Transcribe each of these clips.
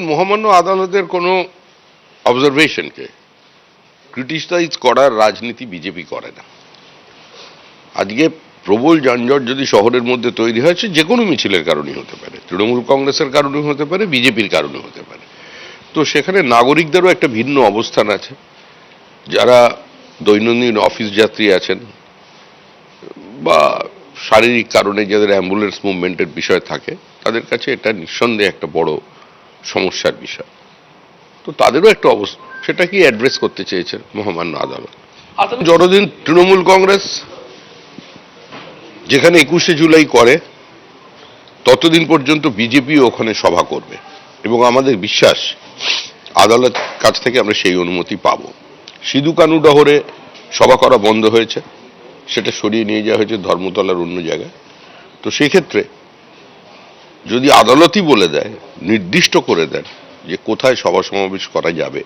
মহামান্য আদালতের কোনো অবজারভেশনকে ক্রিটিসাইজ করার রাজনীতি বিজেপি করে না। আজকে প্রবল যানজট যদি শহরের মধ্যে তৈরি হয়েছে যে কোনো মিছিলের কারণেই হতে পারে, তৃণমূল কংগ্রেসের কারণে হতে পারে, বিজেপির কারণে হতে পারে। তো সেখানে নাগরিকদেরও একটা ভিন্ন অবস্থান আছে। যারা দৈনন্দিন অফিস যাত্রী আছেন বা শারীরিক কারণে যাদের অ্যাম্বুলেন্স মুভমেন্টের বিষয় থাকে, তাদের কাছে এটা নিঃসন্দেহে একটা বড় সমস্যার বিষয়। তো তাদেরও একটা অবস্থা। সেটা কি অ্যাড্রেস করতে চেয়েছেন মহামান্য আদালত? যতদিন তৃণমূল কংগ্রেস যেখানে একুশে জুলাই করে ততদিন পর্যন্ত বিজেপি ওখানে সভা করবে। এবং আমাদের বিশ্বাস আদালত কাছ থেকে আমরা সেই অনুমতি পাব। সিধু কানু ডহরে সভা করা বন্ধ হয়েছে। সেটা সরিয়ে নিয়ে যাওয়া হয়েছে ধর্মতলার অন্য জায়গায়। তো সেই ক্ষেত্রে যদি আদালতই বলে দেয়, নির্দিষ্ট করে দেন যে কোথায় সভা সমাবেশ করা যাবে,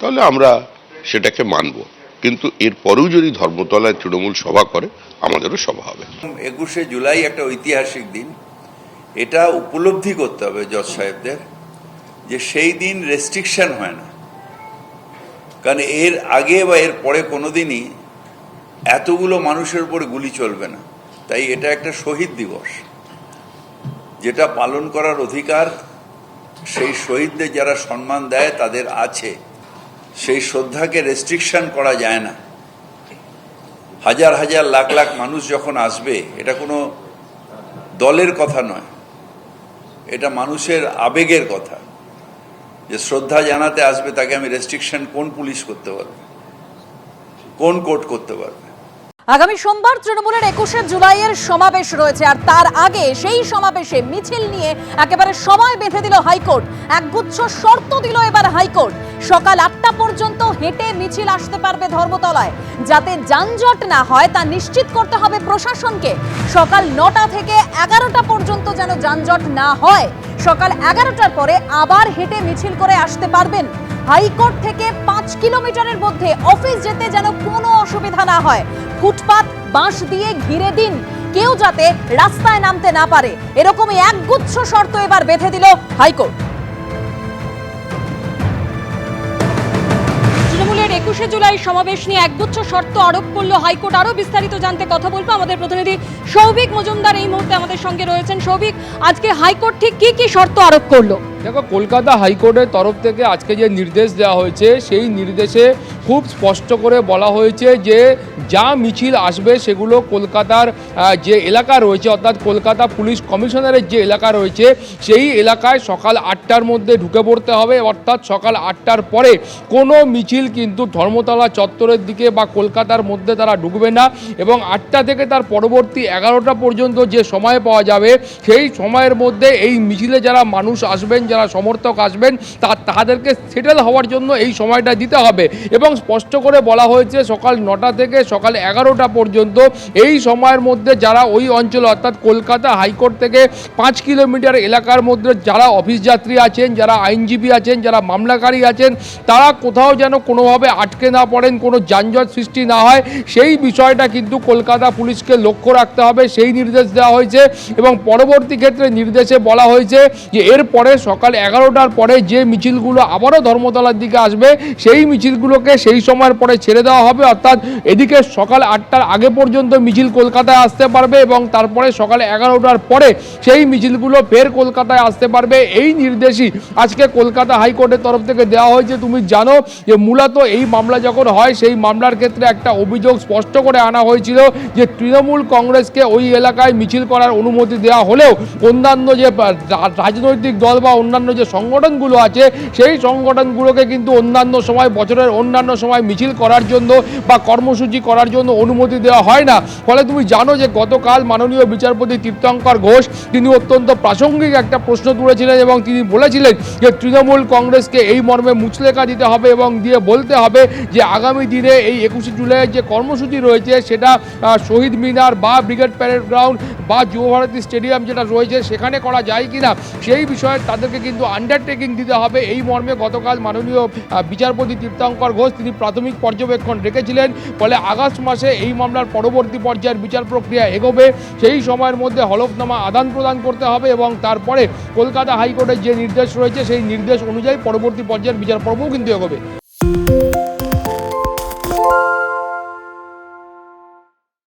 তাহলে আমরা সেটাকে মানব। কিন্তু এরপরেও যদি ধর্মতলায় তৃণমূল সভা করে, আমাদেরও সভা হবে। একুশে জুলাই একটা ঐতিহাসিক দিন। এটা উপলব্ধি করতে হবে জজ সাহেবদের যে সেই দিন রেস্ট্রিকশন হয় না। কারণ এর আগে বা এর পরে কোনোদিনই এতগুলো মানুষের উপর গুলি চলবে না। তাই এটা একটা শহীদ দিবস। যেটা পালন করার অধিকার, সেই শহীদদের যারা সম্মান দেয় তাদের আছে। সেই শ্রদ্ধাকে রেস্ট্রিকশন করা যায় না। হাজার হাজার লাখ লাখ মানুষ যখন আসবে, এটা কোনো দলের কথা নয়। এটা মানুষের আবেগের কথা। যে শ্রদ্ধা জানাতে আসবে, তাকে আমি রেস্ট্রিকশন কোন পুলিশ করতে পারবে? কোন কোর্ট করতে পারবে? আগামী সোমবার তৃণমূলের একুশে জুলাইয়ের সমাবেশ রয়েছে, আর তার আগে সেই সমাবেশে মিছিল নিয়ে একেবারে সময় বেঁধে দিল হাইকোর্ট। একগুচ্ছ শর্ত দিল এবার হাইকোর্ট। সকাল আটটা পর্যন্ত হেঁটে মিছিল আসতে পারবে ধর্মতলায়। যাতে যানজট না হয়, তা নিশ্চিত করতে হবে প্রশাসনকে। সকাল নটা থেকে এগারোটা পর্যন্ত যেন যানজট না হয়, সকাল এগারোটার পরে আবার হেঁটে মিছিল করে আসতে পারবেন। হাইকোর্ট থেকে পাঁচ কিলোমিটারের মধ্যে অফিস যেতে যেন কোনো অসুবিধা না হয়। ফুটপাত, বাঁশ দিয়ে ঘিরে দিন। কেউ যাতে রাস্তায় নামতে না পারে। এরকমই একগুচ্ছ শর্ত এবার বেঁধে দিল হাইকোর্ট। তৃণমূলের একুশে জুলাই সমাবেশ নিয়ে একগুচ্ছ শর্ত আরোপ করল হাইকোর্ট। আরও বিস্তারিত জানতে কথা বলব। আমাদের প্রতিনিধি সৌভিক মজুমদার এই মুহূর্তে আমাদের সঙ্গে রয়েছেন। সৌভিক, আজকে হাইকোর্ট ঠিক কি কি শর্ত আরোপ করল? দেখো, কলকাতা হাইকোর্টের তরফ থেকে আজকে যে নির্দেশ দেওয়া হয়েছে, সেই নির্দেশে খুব স্পষ্ট করে বলা হয়েছে যে, যা মিছিল আসবে সেগুলো কলকাতার যে এলাকা রয়েছে, অর্থাৎ কলকাতা পুলিশ কমিশনারের যে এলাকা রয়েছে, সেই এলাকায় সকাল আটটার মধ্যে ঢুকে পড়তে হবে। অর্থাৎ সকাল আটটার পরে কোনো মিছিল কিন্তু ধর্মতলা চত্বরের দিকে বা কলকাতার মধ্যে তারা ঢুকবে না এবং আটটা থেকে তার পরবর্তী এগারোটা পর্যন্ত যে সময় পাওয়া যাবে, সেই সময়ের মধ্যে এই মিছিলে যারা মানুষ আসবেন যারা সমর্থক আসবেন, তা তাদেরকে সেটেল হওয়ার জন্য এই সময়টা দিতে হবে। এবং স্পষ্ট করে বলা হয়েছে, সকাল নটা থেকে সকাল এগারোটা পর্যন্ত এই সময়ের মধ্যে যারা ওই অঞ্চলে অর্থাৎ কলকাতা হাইকোর্ট থেকে পাঁচ কিলোমিটার এলাকার মধ্যে যারা অফিস যাত্রী আছেন, যারা আইনজীবী আছেন, যারা মামলাকারী আছেন, তারা কোথাও যেন কোনোভাবে আটকে না পড়েন, কোনো যানজট সৃষ্টি না হয়, সেই বিষয়টা কিন্তু কলকাতা পুলিশকে লক্ষ্য রাখতে হবে, সেই নির্দেশ দেওয়া হয়েছে। এবং পরবর্তী ক্ষেত্রে নির্দেশে বলা হয়েছে যে, এরপরে সকাল এগারোটার পরে যে মিছিলগুলো আবারও ধর্মতলার দিকে আসবে, সেই মিছিলগুলোকে সেই সময়ের পরে ছেড়ে দেওয়া হবে। অর্থাৎ এদিকে সকাল আটটার আগে পর্যন্ত মিছিল কলকাতায় আসতে পারবে এবং তারপরে সকাল এগারোটার পরে সেই মিছিলগুলো ফের কলকাতায় আসতে পারবে। এই নির্দেশই আজকে কলকাতা হাইকোর্টের তরফ থেকে দেওয়া হয়েছে। তুমি জানো যে মূলত এই মামলা যখন হয়, সেই মামলার ক্ষেত্রে একটা অভিযোগ স্পষ্ট করে আনা হয়েছিল যে তৃণমূল কংগ্রেসকে ওই এলাকায় মিছিল করার অনুমতি দেওয়া হলেও অন্যান্য যে রাজনৈতিক দল বা অন্যান্য যে সংগঠনগুলো আছে, সেই সংগঠনগুলোকে কিন্তু অন্যান্য সময়, বছরের অন্যান্য সময় মিছিল করার জন্য বা কর্মসূচি করার জন্য অনুমতি দেওয়া হয় না। ফলে তুমি জানো যে গতকাল মাননীয় বিচারপতি তীর্থঙ্কর ঘোষ, তিনি অত্যন্ত প্রাসঙ্গিক একটা প্রশ্ন তুলেছিলেন এবং তিনি বলেছিলেন যে তৃণমূল কংগ্রেসকে এই মর্মে মুচলেখা দিতে হবে এবং দিয়ে বলতে হবে যে আগামী দিনে এই একুশে জুলাইয়ের যে কর্মসূচি রয়েছে, সেটা শহীদ মিনার বা ব্রিগেড প্যারেড গ্রাউন্ড বা যুবভারতী স্টেডিয়াম যেটা রয়েছে, সেখানে করা যায় কিনা, সেই বিষয়ে তাদেরকে কিন্তু আন্ডারটেকিং দিতে হবে। এই মর্মে গতকাল মাননীয় বিচারপতি তীর্থঙ্কর ঘোষ তিনি প্রাথমিক পর্যবেক্ষণ রেখেছিলেন। ফলে আগস্ট মাসে এই মামলার পরবর্তী পর্যায়ের বিচার প্রক্রিয়া এগোবে। সেই সময়ের মধ্যে হলফনামা আদান প্রদান করতে হবে এবং তারপরে কলকাতা হাইকোর্টের যে নির্দেশ রয়েছে, সেই নির্দেশ অনুযায়ী পরবর্তী পর্যায়ের বিচার পর্বও কিন্তু এগোবে।